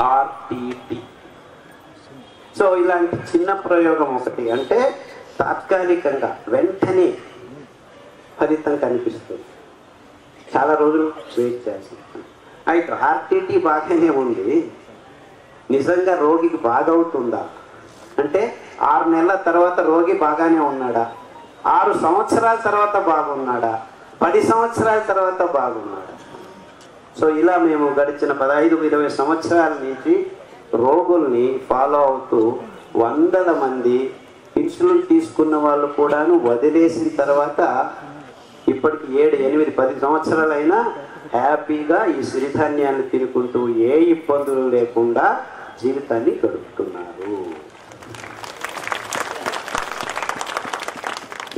RTT so ఇలాంటి చిన్న ప్రయోగం ఒకటి అంటే తాత్కాలికంగా వెంటనే ఫలితం కనిపిస్తుంది. చాలా రోజులు వెయిట్ చేసి అయితే ఆర్టీటీ బాగానే ఉంది. నిజంగా రోగికి బాగవుతుందా? అంటే ఆరు నెలల తర్వాత రోగి బాగానే ఉన్నాడా? ఆరు సంవత్సరాల తర్వాత బాగున్నాడా? పది సంవత్సరాల తర్వాత బాగున్నాడా? సో ఇలా మేము గడిచిన పదహైదు ఇరవై సంవత్సరాల నుంచి రోగుల్ని ఫాలో అవుతూ వందల మంది ఇన్సులిన్ తీసుకున్న వాళ్ళు కూడాను వదిలేసిన తర్వాత ఇప్పటికి ఏడు ఎనిమిది పది సంవత్సరాలైనా హ్యాపీగా ఈ సిరిధాన్యాన్ని తినుకుంటూ ఏ ఇబ్బందులు లేకుండా జీవితాన్ని గడుపుతున్నారు.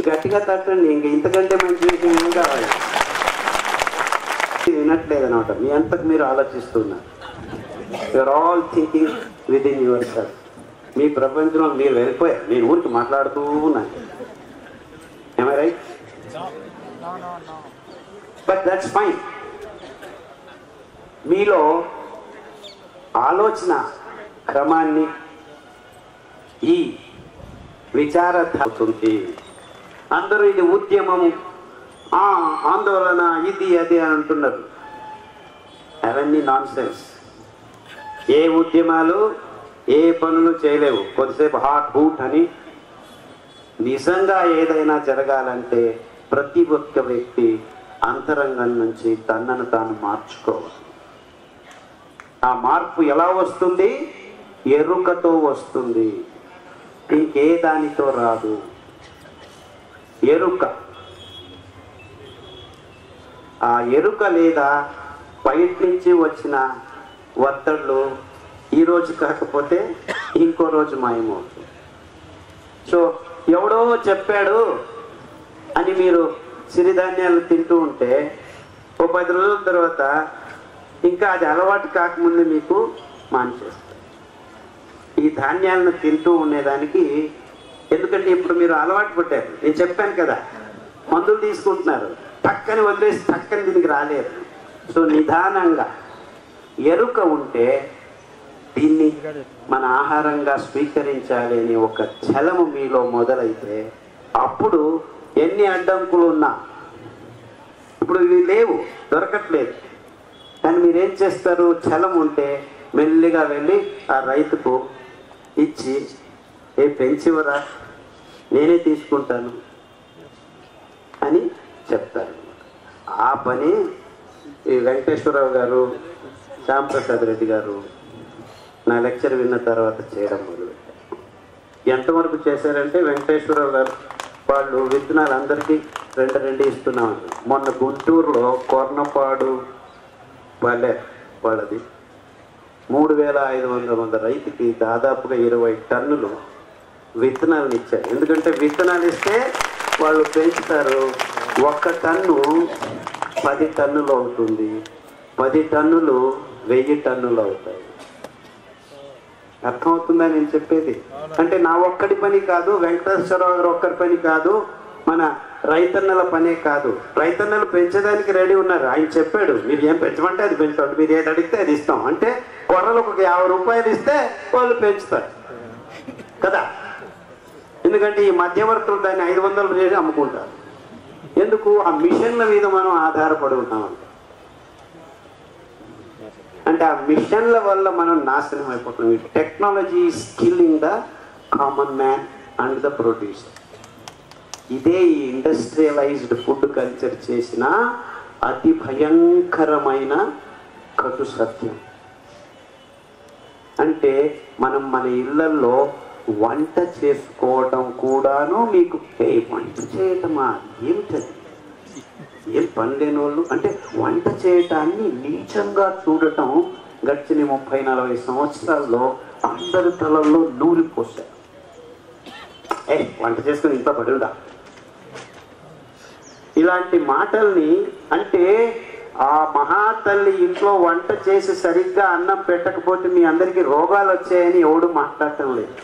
గట్టిగా తట్టండి ఇంక ఇంతకంటే మంచి విషయం ఏం కావాలి? వినట్లేదు అనమాట. మీ అంతకు మీరు ఆలోచిస్తున్నారు. You're all thinking with in yourself మీ ప్రపంచంలో మీరు వెళ్ళిపోయారు. నేను ఊరికి మాట్లాడుతూ ఉన్నాను ఏమై రైట్ బట్ దట్స్ ఫైన్ మీలో ఆలోచన క్రమాన్ని ఈ విచారవుతుంది అందరూ ఇది ఉద్యమము. ఆందోళన ఇది అది అంటున్నారు. అవన్నీ నాన్ సెన్స్ ఏ ఉద్యమాలు ఏ పనులు చేయలేవు. కొద్దిసేపు హాట్ బూట్ అని. నిజంగా ఏదైనా జరగాలంటే ప్రతి ఒక్క వ్యక్తి అంతరంగం నుంచి తనను తాను మార్చుకోవాలి. ఆ మార్పు ఎలా వస్తుంది? ఎరుకతో వస్తుంది. ఇంకే దానితో రాదు. ఎరుక. ఆ ఎరుక లేదా బయట నుంచి వచ్చిన ఒత్తిళ్ళు ఈ రోజు కాకపోతే ఇంకో రోజు మాయమవుతుంది. సో ఎవడో చెప్పాడు అని మీరు సిరిధాన్యాలు తింటూ ఉంటే ఓ పది రోజుల తర్వాత ఇంకా అది అలవాటు కాకముందే మీకు మానిచేస్తారు ఈ ధాన్యాలను తింటూ ఉండేదానికి ఎందుకంటే ఇప్పుడు మీరు అలవాటు పడ్డారు. నేను చెప్పాను కదా మందులు తీసుకుంటున్నారు. పక్కన వదిలేసి పక్కన దీనికి రాలేరు సో నిదానంగా ఎరుక ఉంటే దీన్ని మన ఆహారంగా స్వీకరించాలి అని ఒక చలము మీలో మొదలైతే అప్పుడు ఎన్ని అడ్డంకులు ఉన్నా ఇప్పుడు ఇవి లేవు దొరకట్లేదు. కానీ మీరేం చేస్తారు? చలం ఉంటే మెల్లిగా వెళ్ళి ఆ రైతుకు ఇచ్చి ఏ పెంచివరా? నేనే తీసుకుంటాను అని చెప్తారు ఆ పని ఈ వెంకటేశ్వరరావు గారు శ్యాంప్రసాద్ రెడ్డి గారు నా లెక్చర్ విన్న తర్వాత చేయడం మొదలుపెట్టారు. ఎంతవరకు చేశారంటే వెంకటేశ్వరరావు గారు వాళ్ళు విత్తనాలు అందరికీ రెండు రెండు ఇస్తున్నాం మొన్న గుంటూరులో కొర్నపాడు పల్లె వాళ్ళది. మూడు వేల ఐదు వందల మంది రైతుకి దాదాపుగా ఇరవై టన్నులు విత్తనాలను ఇచ్చారు. ఎందుకంటే విత్తనాలు ఇస్తే వాళ్ళు పెంచుతారు. ఒక్క టన్ను పది టన్నులు అవుతుంది. పది టన్నులు వెయ్యి టన్నులు అవుతాయి. అర్థమవుతుందా నేను చెప్పేది? అంటే నా ఒక్కడి పని కాదు వెంకటేశ్వరరావు గారు ఒక్కరి పని కాదు మన రైతన్నల పనే కాదు. రైతన్నలు పెంచడానికి రెడీ ఉన్నారు. ఆయన చెప్పాడు మీరు ఏం పెంచమంటే అది పెంచుతాడు మీరు ఏది అడిగితే అది ఇస్తాం. అంటే కొర్రలకు ఒక యాభై రూపాయలు ఇస్తే వాళ్ళు పెంచుతారు. కదా? ఎందుకంటే ఈ మధ్యవర్తులు దాన్ని ఐదు వందలు చేసి అమ్ముకుంటారు. ఎందుకు? ఆ మిషన్ల మీద మనం ఆధారపడి ఉన్నాం అంటే ఆ మిషన్ల వల్ల మనం నాశనం అయిపోతున్నాం. Technology skilling the common man and the producer ఇదే ఈ ఇండస్ట్రియలైజ్డ్ ఫుడ్ కల్చర్ చేసిన అతి భయంకరమైన కటు సత్యం అంటే మనం మన ఇళ్ళలో వంట చేసుకోవటం కూడాను మీకు వంట చేయటమా? ఏమిటది? ఏం పని లేని వాళ్ళు అంటే వంట చేయటాన్ని నీచంగా చూడటం గడిచిన ముప్పై నలభై సంవత్సరాల్లో అందరి తలల్లో నూరి పోశారు. ఏ వంట చేసుకుని ఇంట్లో పడుందా ఇలాంటి మాటల్ని అంటే ఆ మహాతల్లి ఇంట్లో వంట చేసి సరిగ్గా అన్నం పెట్టకపోతే మీ అందరికీ రోగాలు వచ్చాయని ఎవడు మాట్లాడటం లేదు.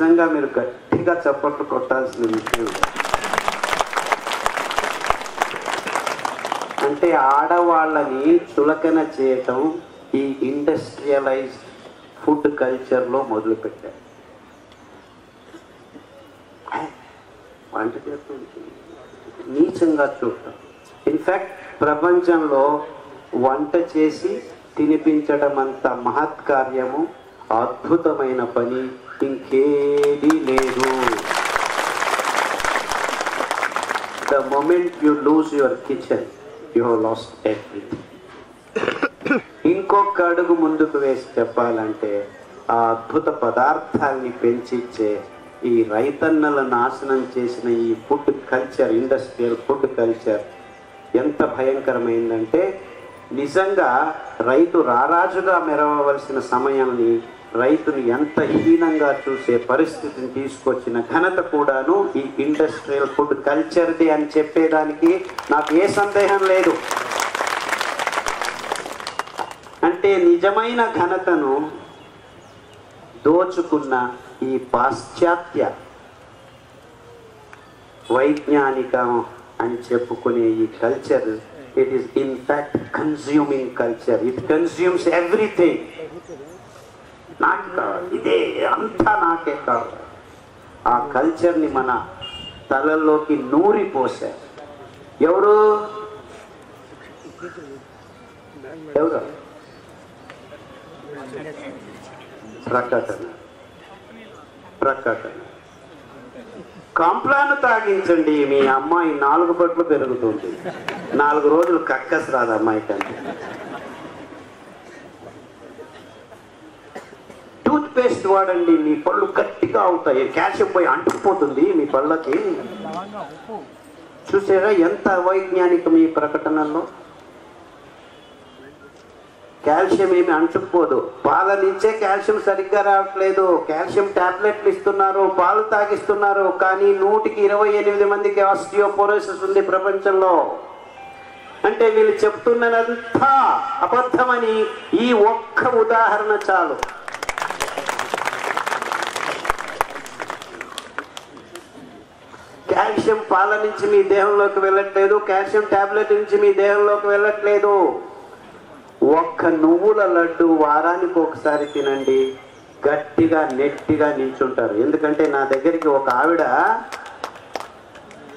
నిజంగా మీరు గట్టిగా చప్పట్లు కొట్టాల్సిన విషయం అంటే ఆడవాళ్ళని చులకన చేయటం ఈ ఇండస్ట్రియలైజ్డ్ ఫుడ్ కల్చర్లో మొదలుపెట్టారు. వంట చేస్తుంది. నీచంగా చూడటం. ఇన్ఫ్యాక్ట్ ప్రపంచంలో వంట చేసి తినిపించడం అంత మహత్కార్యము అద్భుతమైన పని ఇంకేదీ లేదు. The moment you lose your kitchen you have lost everything ఇంకొక అడుగు ముందుకు వేసి చెప్పాలంటే ఆ అద్భుత పదార్థాల్ని పెంచిచ్చే ఈ రైతన్నల నాశనం చేసిన ఈ food culture industrial food culture ఎంత భయంకరమైందంటే నిజంగా రైతు రారాజుగా మెరవవలసిన సమయాన్ని రైతును ఎంత హీనంగా చూసే పరిస్థితిని తీసుకొచ్చిన ఘనత కూడాను ఈ ఇండస్ట్రియల్ ఫుడ్ కల్చర్ది అని చెప్పేదానికి నాకు ఏ సందేహం లేదు. అంటే నిజమైన ఘనతను దోచుకున్న ఈ పాశ్చాత్య వైజ్ఞానికం అని చెప్పుకునే ఈ culture it is in fact consuming culture it consumes everything నాకు కావాలి ఇదే అంతా నాకే కావాలి ఆ కల్చర్ని మన తలల్లోకి నూరి పోసారు ఎవరు? ఎవరు? ప్రకటన. ప్రకటన. కంప్లాన్ తాగించండి. మీ అమ్మాయి నాలుగు పట్లు పెరుగుతుంది. నాలుగు రోజులు కక్కస్ రాదు అమ్మాయి కంటే. టూత్పేస్ట్ వాడండి మీ పళ్ళు గట్టిగా అవుతాయి. కాల్షియం పోయి అంటుకుపోతుంది మీ పళ్ళకి. చూసారా ఎంత అవైజ్ఞానికం ఈ ప్రకటనలో కాల్షియం ఏమి అంటుకుపోదు. పాల నుంచే కాల్షియం సరిగ్గా రావట్లేదు. కాల్షియం టాబ్లెట్లు ఇస్తున్నారు పాలు తాగిస్తున్నారు కానీ నూటికి ఇరవై ఎనిమిది మందికి ఆస్టియోపోరోసిస్ ఉంది ప్రపంచంలో. అంటే వీళ్ళు చెప్తున్నదంతా అబద్ధమని ఈ ఒక్క ఉదాహరణ చాలు. కాల్షియం పాల నుంచి మీ దేహంలోకి వెళ్ళట్లేదు కాల్షియం టాబ్లెట్ నుంచి మీ దేహంలోకి వెళ్ళట్లేదు. ఒక్క నువ్వుల లడ్డు వారానికి ఒకసారి తినండి. గట్టిగా నెట్టిగా నిల్చుంటారు. ఎందుకంటే నా దగ్గరికి ఒక ఆవిడ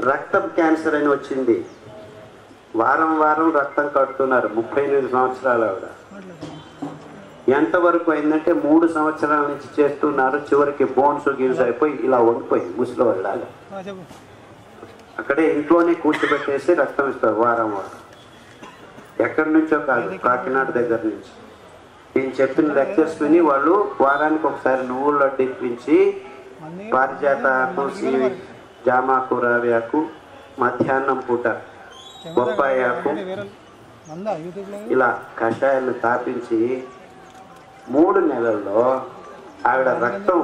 రక్తం క్యాన్సర్ అని వచ్చింది. వారం వారం రక్తం కడుతున్నారు. ముప్పై ఎనిమిది సంవత్సరాలు ఆవిడ. ఎంతవరకు అయిందంటే మూడు సంవత్సరాల నుంచి చేస్తున్నారు. చివరికి బోన్స్ గిన్స్ అయిపోయి ఇలా వండిపోయింది. ముసలి వాళ్ళ అక్కడే ఇంట్లోనే కూర్చోబెట్టేసి రక్తం ఇస్తారు వారం వారం. ఎక్కడి నుంచో కాదు కాకినాడ దగ్గర నుంచి. నేను చెప్పిన లెక్చర్స్ విని వాళ్ళు వారానికి ఒకసారి నువ్వుల్లో లడ్డు ఇప్పించి పారిజాత ఆకు సీవి జామాకు రావి ఆకు మధ్యాహ్నం పూట బొప్పాయి ఆకు ఇలా కషాయాలను తాపించి మూడు నెలల్లో ఆవిడ రక్తం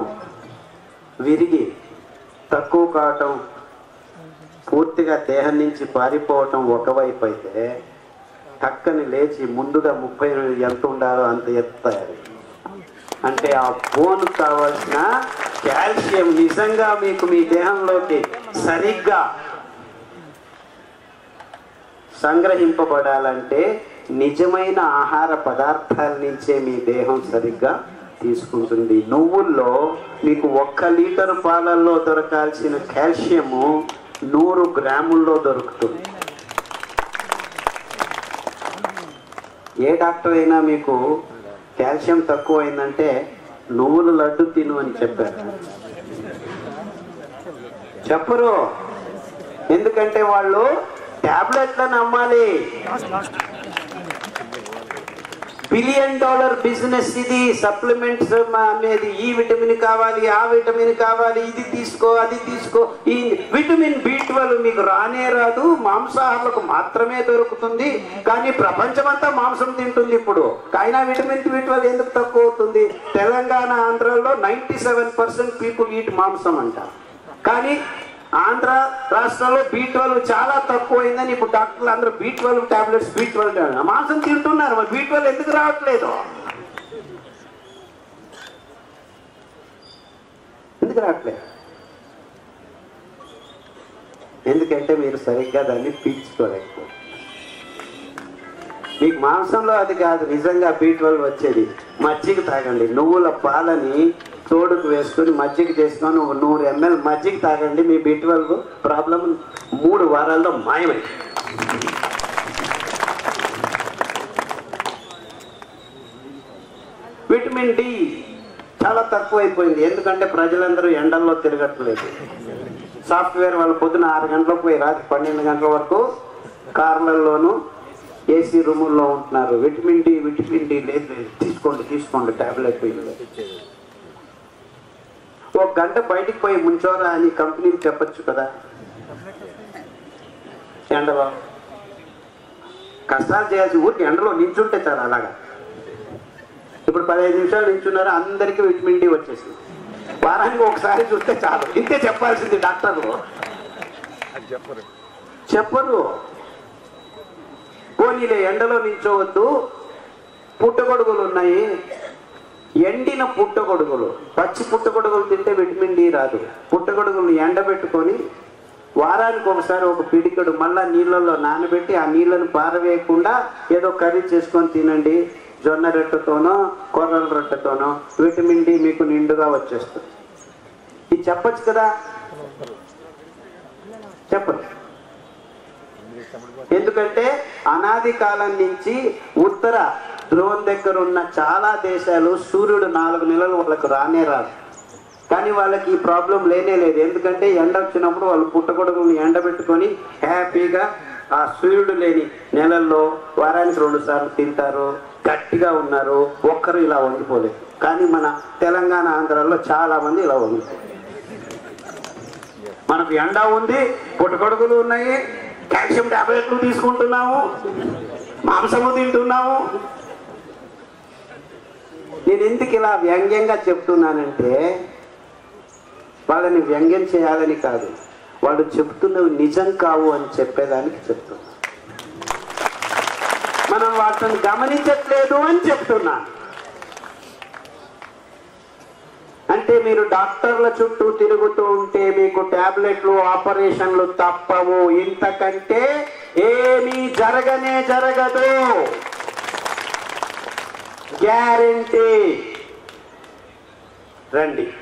విరిగి తక్కువ కావటం పూర్తిగా దేహం నుంచి పారిపోవటం ఒకవైపు అయితే టక్కని లేచి ముందుగా ముప్పై ఎంత ఉండాలో అంత ఎత్తారు అంటే ఆ బోన్ కావాల్సిన కాల్షియం నిజంగా మీకు మీ దేహంలోకి సరిగ్గా సంగ్రహింపబడాలంటే నిజమైన ఆహార పదార్థాల నుంచే మీ దేహం సరిగ్గా తీసుకుంటుంది. నువ్వుల్లో మీకు ఒక్క లీటర్ పాలల్లో దొరకాల్సిన కాల్షియము నూరు గ్రాముల్లో దొరుకుతుంది. ఏ డాక్టర్ అయినా మీకు కాల్షియం తక్కువ అయిందంటే నువ్వులు లడ్డు తిను అని చెప్పారు. చెప్పరు. ఎందుకంటే వాళ్ళు టాబ్లెట్లను అమ్మాలి. బిలియన్ డాలర్ బిజినెస్ ఇది సప్లిమెంట్స్ అనేది ఈ విటమిన్ కావాలి ఆ విటమిన్ కావాలి ఇది తీసుకో అది తీసుకో. ఈ విటమిన్ బి ట్వెల్వ్ మీకు రానే రాదు మాంసాహారులకు మాత్రమే దొరుకుతుంది. కానీ ప్రపంచమంతా మాంసం తింటుంది ఇప్పుడు. అయినా విటమిన్ బి ట్వెల్వ్ ఎందుకు తక్కువ అవుతుంది? తెలంగాణ ఆంధ్రలో ninety seven percent people eat మాంసం అంట కానీ ఆంధ్ర రాష్ట్రంలో బీ ట్వెల్వ్ చాలా తక్కువ అయిందని ఇప్పుడు డాక్టర్లు అందరూ B twelve tablets B twelve మాంసం తింటున్నారు మరి బీ ట్వెల్వ్ ఎందుకు రావట్లేదు? ఎందుకు రావట్లేదు? ఎందుకంటే మీరు సరిగ్గా దాన్ని పీల్చుకోలేకపో మీకు మాంసంలో అది కాదు నిజంగా బీ ట్వెల్వ్ వచ్చేది. మజ్జిగ తాగండి. నువ్వుల పాలని తోడుకు వేసుకొని మజ్జిగ చేసుకొని ఒక నూరు ఎంఎల్ మజ్జిగ తాగండి మీ బి ట్వెల్వ్ ప్రాబ్లం మూడు వారాల్లో మాయమై. విటమిన్ డి చాలా తక్కువైపోయింది. ఎందుకంటే ప్రజలందరూ ఎండల్లో తిరగట్లేదు. సాఫ్ట్వేర్ వాళ్ళు పొద్దున ఆరు గంటలకు పోయి రాత్రి పన్నెండు గంటల వరకు కార్లలోనూ ఏసీ రూముల్లో ఉంటున్నారు. విటమిన్ డి విటమిన్ డి లేదు. తీసుకోండి తీసుకోండి తీసుకోండి టాబ్లెట్. ఒక గంట బయటికి పోయి ముంచోరా అని కంపెనీకి చెప్పొచ్చు కదా. ఎండబాబు కష్టాలు చేయాల్సి ఊరికి ఎండలో నించుంటే చాలు అలాగా. ఇప్పుడు పదహైదు నిమిషాలు నించున్నారు అందరికీ విటమిన్ డి వచ్చేసింది. వారానికి ఒకసారి చూస్తే చాలు. ఇంతే చెప్పాల్సింది డాక్టర్లు చెప్పరు. పోనీలే ఎండలో నించోవద్దు. పుట్టగొడుగులు ఉన్నాయి. ఎండిన పుట్టగొడుగులు. పచ్చి పుట్టగొడుగులు తింటే విటమిన్ డి రాదు. పుట్టగొడుగులు ఎండబెట్టుకొని వారానికి ఒకసారి ఒక పిడికడు మళ్ళా నీళ్ళల్లో నానబెట్టి ఆ నీళ్ళను పారవేయకుండా ఏదో కర్రీ చేసుకొని తినండి. జొన్న రొట్టెతోనో కొర్రల రొట్టెతోనో విటమిన్ డి మీకు నిండుగా వచ్చేస్తుంది. ఇది చెప్పచ్చు కదా? చెప్పచ్చు. ఎందుకంటే అనాది కాలం నుంచి ఉత్తర ధ్రువం దగ్గర ఉన్న చాలా దేశాలు సూర్యుడు నాలుగు నెలలు వాళ్ళకు రానే రాదు. కానీ వాళ్ళకి ఈ ప్రాబ్లం లేనే లేదు. ఎందుకంటే ఎండ వచ్చినప్పుడు వాళ్ళు పుట్టగొడుగులను ఎండబెట్టుకొని హ్యాపీగా ఆ సూర్యుడు లేని నెలల్లో వారానికి రెండు సార్లు తింటారు గట్టిగా ఉన్నారు ఒక్కరు ఇలా వండిపోలేదు కానీ మన తెలంగాణ ఆంధ్రాలో చాలా మంది ఇలా వండుతారు మనకు ఎండ ఉంది పుట్టగొడుగులు ఉన్నాయి కాల్షియం టాబ్లెట్లు తీసుకుంటున్నాము మాంసము తింటున్నాము నేను ఎందుకు ఇలా వ్యంగ్యంగా చెప్తున్నానంటే వాళ్ళని వ్యంగ్యం చేయాలని కాదు. వాడు చెప్తున్నవి నిజం కావు అని చెప్పేదానికి చెప్తున్నా. మనం వాటిని గమనించట్లేదు అని చెప్తున్నా. అంటే మీరు డాక్టర్ల చుట్టూ తిరుగుతూ ఉంటే మీకు టాబ్లెట్లు ఆపరేషన్లు తప్పవు. ఇంతకంటే ఏమీ జరగనే జరగదు. గ్యారంటీ. రండి.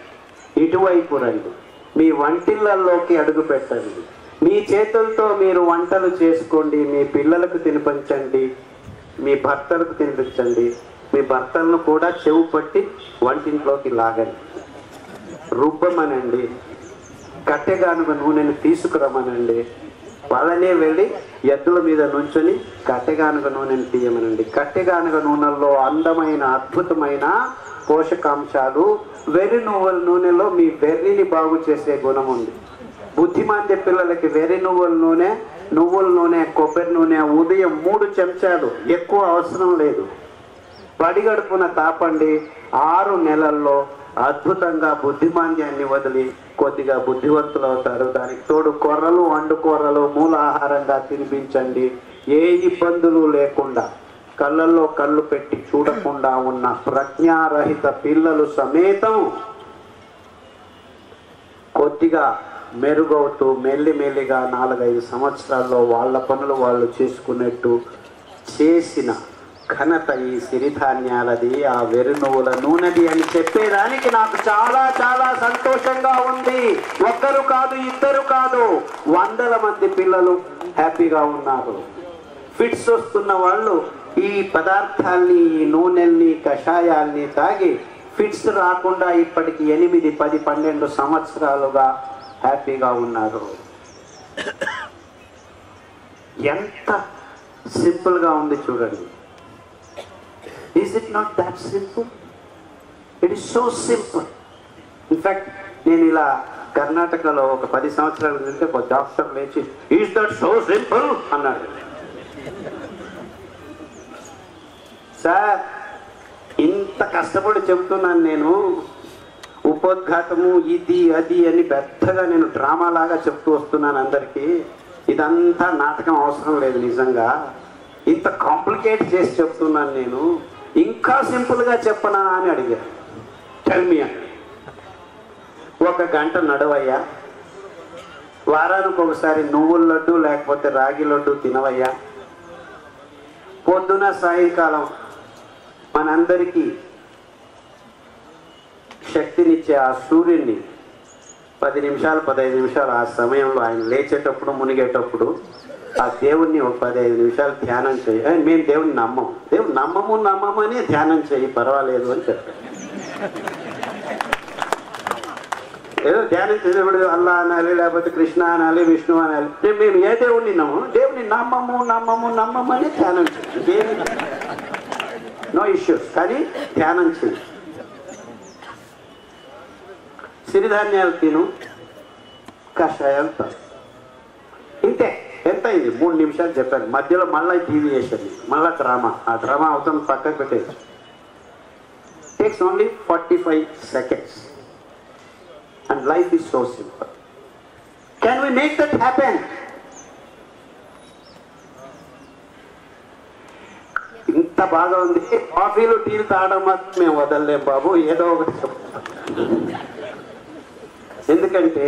ఇటువైపు రండి. మీ వంటిళ్ళల్లోకి అడుగు పెట్టండి. మీ చేతులతో మీరు వంటలు చేసుకోండి. మీ పిల్లలకు తినిపించండి. మీ భర్తలకు తినిపించండి. మీ భర్తలను కూడా చెవు పట్టి వంటింట్లోకి లాగండి. రుబ్బమనండి. కట్టెగానుగ నూనెను తీసుకురమ్మనండి వాళ్ళనే వెళ్ళి ఎద్దుల మీద నుంచొని కట్టెగానుగ నూనెను తీయమనండి. కట్టెగానుగ నూనెల్లో అందమైన అద్భుతమైన పోషకాంశాలు వెర్రి నువ్వుల నూనెలో మీ వెర్రిని బాగు చేసే గుణం ఉంది. బుద్ధిమాంద్య పిల్లలకి వెర్రి నువ్వుల నూనె నువ్వుల నూనె కొబ్బరి నూనె ఉదయం మూడు చెంచాలు ఎక్కువ అవసరం లేదు. పడిగడుపున తాపండి. ఆరు నెలల్లో అద్భుతంగా బుద్ధిమాంద్యాన్ని వదిలి కొద్దిగా బుద్ధివంతులు అవుతారు. దానికి తోడు కొర్రలు అండు కూరలు మూల ఆహారంగా తినిపించండి. ఏ ఇబ్బందులు లేకుండా కళ్ళల్లో కళ్ళు పెట్టి చూడకుండా ఉన్న ప్రజ్ఞారహిత పిల్లలు సమేతం కొద్దిగా మెరుగవుతూ మెల్లి మెల్లిగా నాలుగైదు సంవత్సరాల్లో వాళ్ళ పనులు వాళ్ళు చేసుకున్నట్టు చేసిన ఘనత ఈ సిరిధాన్యాలది ఆ వెరునువుల నూనెది అని చెప్పేదానికి నాకు చాలా చాలా సంతోషంగా ఉంది. ఒక్కరు కాదు ఇద్దరు కాదు. వందల మంది పిల్లలు హ్యాపీగా ఉన్నారు. ఫిట్స్ వస్తున్న వాళ్ళు ఈ పదార్థాల్ని ఈ నూనెల్ని కషాయాల్ని తాగి ఫిట్స్ రాకుండా ఇప్పటికి ఎనిమిది పది పన్నెండు సంవత్సరాలుగా హ్యాపీగా ఉన్నారు. ఎంత సింపుల్గా ఉంది చూడండి. Is it not that simple it is so simple in fact నేను ఇలా కర్ణాటకలో ఒక పది సంవత్సరాల క్రితం ఒక డాక్టర్ లేచి ఈజ్ దట్ సో సింపుల్ అన్నాడు. సార్ ఇంత కష్టపడి చెప్తున్నాను నేను. ఉపోద్ఘాతము ఇది అది అని పెద్దగా నేను డ్రామా లాగా చెప్తూ వస్తున్నాను అందరికీ. ఇదంతా నాటకం అవసరం లేదు నిజంగా. ఇంత కాంప్లికేట్ చేసి చెప్తున్నాను నేను. ఇంకా సింపుల్గా చెప్పనా అని అడిగారు టెల్మి అని ఒక గంట నడవయ్యా. వారానికి ఒకసారి నువ్వుల లడ్డు లేకపోతే రాగి లడ్డు తినవయ్యా. పొద్దున సాయంకాలం మనందరికీ శక్తినిచ్చే ఆ సూర్యుడిని పది నిమిషాలు పదహైదు నిమిషాలు ఆ సమయంలో ఆయన లేచేటప్పుడు మునిగేటప్పుడు ఆ దేవుణ్ణి ఒక పదహైదు నిమిషాలు ధ్యానం చేయి. మేము దేవుణ్ణి నమ్మం. దేవుడు నమ్మము నమ్మమని ధ్యానం చేయి. పర్వాలేదు అని చెప్పాడు. ఏదో ధ్యానం చేసేప్పుడు అల్లా అనాలి లేకపోతే కృష్ణ అనాలి విష్ణు అనాలి. మేము- మేము ఏ దేవుణ్ణి నమ్మము? దేవుని నమ్మము నమ్మము నమ్మమని ధ్యానం చేయి. నో ఇష్యూస్ కానీ ధ్యానం చేయి. సిరిధాన్యాలు తిను. కషాయాలు ఇంతే. ఎంత మూడు నిమిషాలు చెప్పాను. మధ్యలో మళ్ళీ టీవీ చేశాను మళ్ళా డ్రామా. ఆ డ్రామా అవుతాం పక్కకు పెట్టేయచ్చు. Takes only forty five seconds and life is so simple can we make that happen ఇంత బాగా ఉంది. కాఫీలు టీలు తాగడం మాత్రం మేము వదలలేం బాబు. ఏదో ఒకటి ఎందుకంటే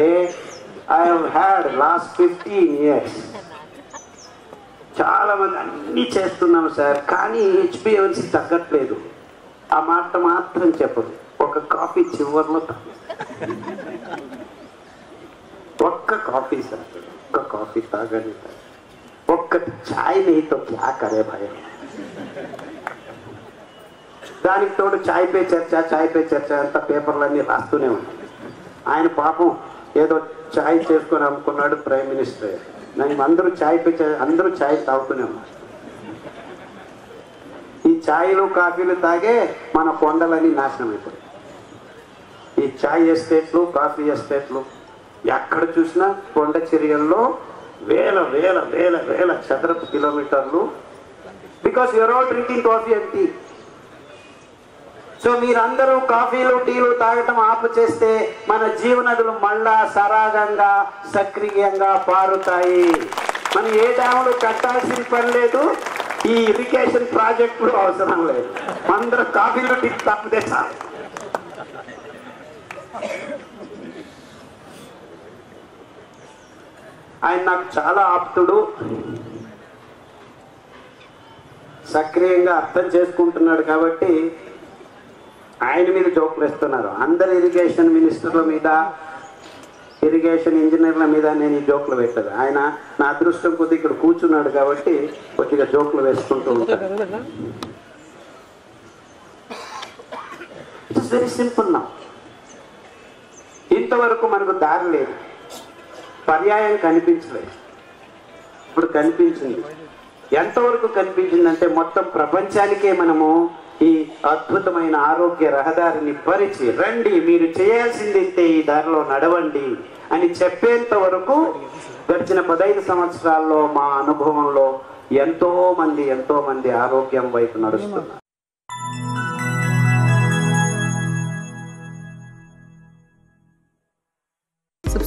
I had lost fifteen years చాలా మంది అన్ని చేస్తున్నాం సార్ కానీ హెచ్బిఎన్సి తగ్గట్లేదు. ఆ మాట మాత్రం చెప్పదు. ఒక కాఫీ చివరిలో ఒక్క కాఫీ సార్ ఒక్క కాఫీ తాగని ఒక్కటి చాయ్ నెయ్యితో క్యా కరే భయం? దానికి తోడు చాయ్ పే చర్చ చాయ్ పే చర్చ అంతా పేపర్లన్నీ రాస్తూనే ఉన్నాయి ఆయన పాపం ఏదో చాయ్ చేసుకొని అమ్ముకున్నాడు ప్రైమ్ మినిస్టర్. నేను అందరూ చాయ్ పే చ- అందరూ ఛాయ్ తాగుతూనే ఉన్నారు. ఈ ఛాయ్లు కాఫీలు తాగే మన కొండలని నాశనం అయిపోయాయి ఈ చాయ్ ఎస్టేట్లు కాఫీ ఎస్టేట్లు ఎక్కడ చూసినా కొండ చర్యల్లో వేల వేల వేల వేల చదరపు కిలోమీటర్లు. Because you are all drinking coffee and tea so మీరందరూ కాఫీలు టీలు తాగటం ఆపు చేస్తే మన జీవనదులు మళ్ళా సరాగంగా సక్రియంగా పారుతాయి. మనం ఏ డ్యాములు కట్టాల్సిన పని లేదు ఈ ఇరిగేషన్ ప్రాజెక్టులు అవసరం లేదు. అందరూ కాఫీలు టీ తప్పితే చాలు. ఆయన నాకు చాలా ఆప్తుడు. సక్రియంగా అర్థం చేసుకుంటున్నాడు కాబట్టి ఆయన మీద జోకులు ఇస్తున్నారు అందరు ఇరిగేషన్ మినిస్టర్ల మీద ఇరిగేషన్ ఇంజనీర్ల మీద నేను ఈ జోకులు పెట్టదు ఆయన నా అదృష్టం కొద్ది ఇక్కడ కూర్చున్నాడు కాబట్టి కొద్దిగా జోకులు వేసుకుంటూ ఉంటాను ఇట్స్ వెరీ సింపుల్ నా ఇంతవరకు మనకు దారి లేదు. పర్యాయం కనిపించలేదు. ఇప్పుడు కనిపించింది. ఎంతవరకు కనిపించిందంటే మొత్తం ప్రపంచానికే మనము ఈ అద్భుతమైన ఆరోగ్య రహదారిని పరిచి రండి మీరు చేయాల్సింది ఈ దారిలో నడవండి అని చెప్పేంత వరకు గడిచిన పదహైదు సంవత్సరాల్లో మా అనుభవంలో ఎంతో మంది ఎంతో మంది ఆరోగ్యం వైపు నడుస్తున్నారు.